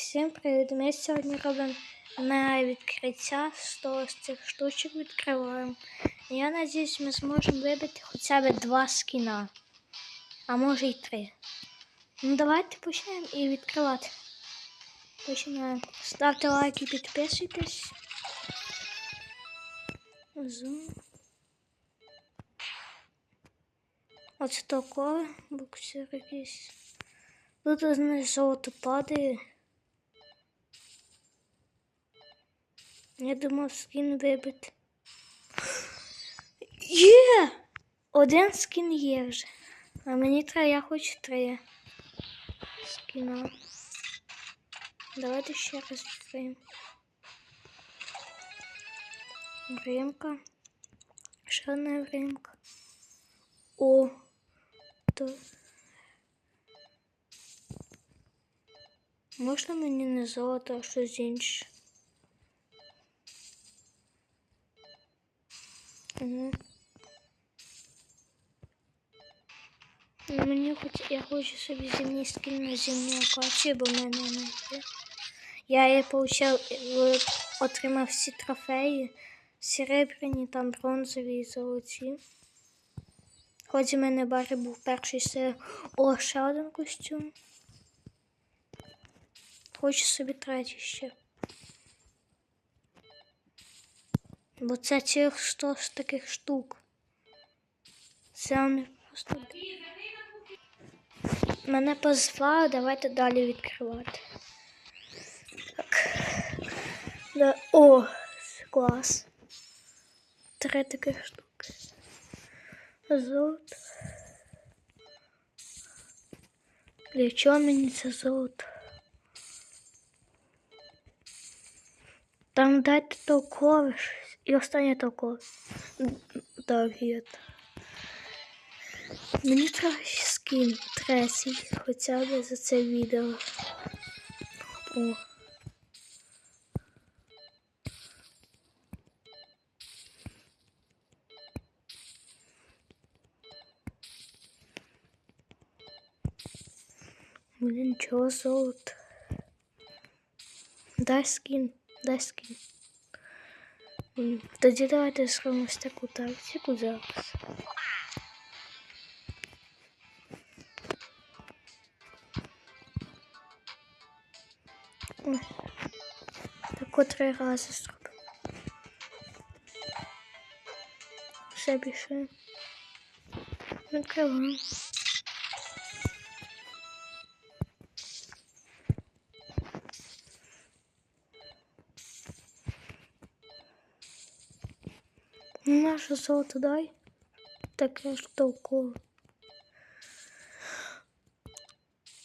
Всім привіт! Ми сьогодні робимо на відкриття 100 з цих штучок відкриваємо. Я надіюсь, ми зможемо вибити хоча б два скіна, а може й три. Ну давайте почнемо і відкривати. Починаємо. Ставте лайки, підписуйтесь. Зум. Оце таке, буксир якийсь. Тут знаєш, золото падає. Я думав скін вибити. Є! Один скін є вже. А мені треба, я хочу три скіна. Давайте ще раз відкриємо. Римка. Ще одна римка. О! То... Можна мені не золото, а щось інше? Угу. Ну, Мені хоч я хочу собі зимній скін на зимню акацію, бо в мене не. Я її получав, е, отримав всі трофеї, серебряні, там бронзові і золоті. Хоч у мене бари був перший це О, ще один костюм. Хочу собі третій ще. Бо це цих 100 з таких штук. Це вони просто. Мене позвали, давайте далі відкривати. Так. Да. О, клас. Три таких штуки. Золото. Для чого мені це золото? Там дайте толкове І останнє толкове. Так, є. Мені треба скін третій, хоча б за це відео. О. Блін, чого золото? Дай скін, дай скін. Тоді давайте зробимо ось таку тактику зараз. Ой. Так три рази зробимо. Ще більше. Відкриваємо. Наше золото дай. Таке ж толкове.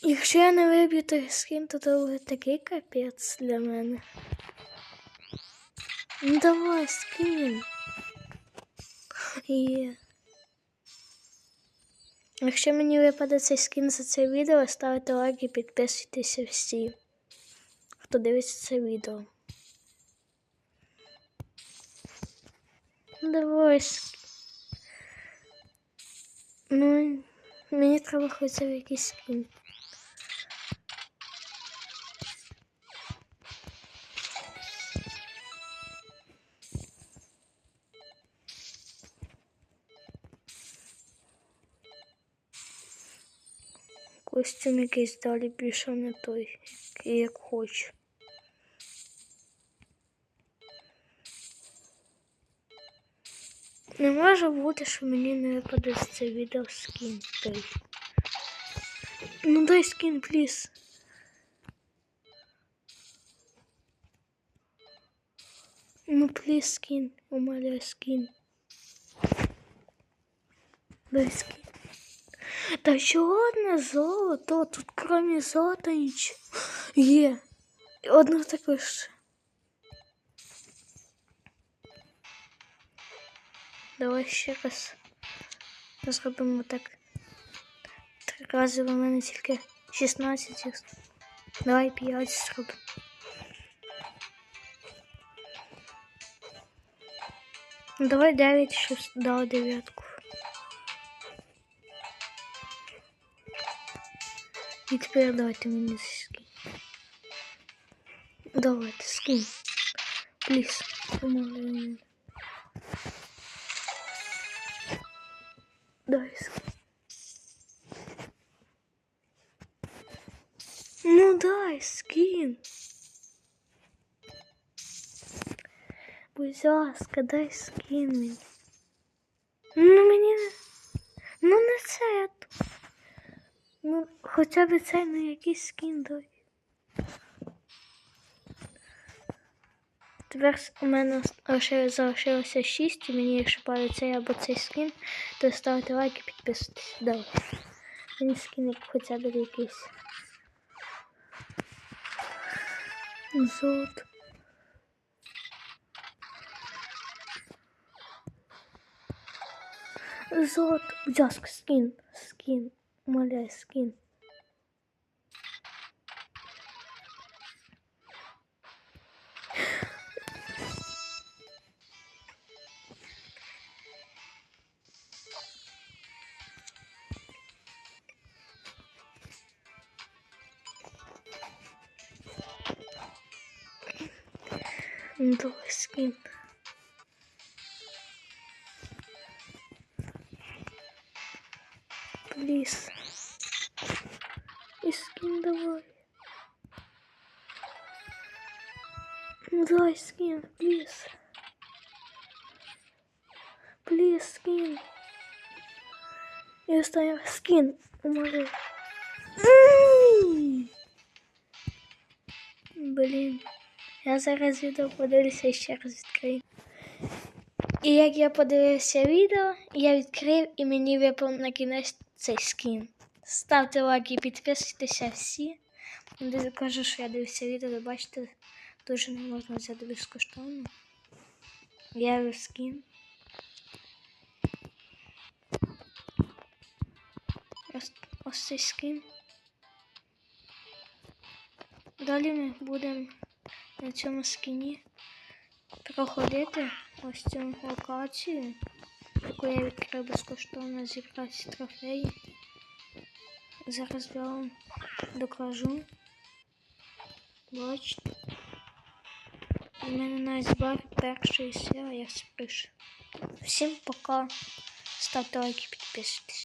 Якщо я не виб'ю той скін, то це буде такий капець для мене. Ну давай, скін. Є. Якщо мені випаде цей скін за це відео, ставте лайк і підписуйтеся всі, хто дивиться це відео. Давай. ск- Ну, мені треба хоча б якийсь скін. Костюм якийсь далі більше не той, який як хочу. Не може бути, що мені не випаде з це відео скін той. Ну дай скін, пліз. Ну пліз скін, умоляю скін. Дай скін. Та що одне золото? Тут крім золота нічого. Є. І Одно таке ще. Давай ще раз. Зробимо так. Три рази у мене тільки 16. їх. Давай 5 зробимо. Ну, Давай 9, щоб дав дев'ятку. І тепер давайте мені скинь. Давайте, скинь. Пліс, помогай. Дай Скинь. Ну дай скинь. Будь ласка, дай скинь мені. Ну мені. Ну не це. Ну, хоча б це на якийсь скін дай. Тепер у мене ще залишилося 6, і мені якщо падає цей або цей скін, то ставте лайк і підписуйтесь. Давай. Мені скін як хоча б якийсь. Золото. Золото. Будь ласка, скін. Скін. Умоляю, скін. Давай скін. Пліс. І скін давай. Ну давай скін, пліс. Пліс, скін. І останній скін. Умоляю. М! Я зараз відео подивлюся і ще раз відкрию. І як я подивився відео, я відкрив і мені випав на кінець цей скін. Ставте лайк і підписуйтеся всі. Де кажу, що я дивився відео, ви бачите, дуже не можна взяти безкоштовно. Я скін. Ось, ось цей скін. Далі ми будемо на цьому скіні проходити ось цю локацію, яку я відкрив безкоштовно зібрати трофеї. Зараз я вам докажу. Бачите. У мене на айсбар перший сила, я спишу. Всім пока. Ставте лайки, підписуйтесь.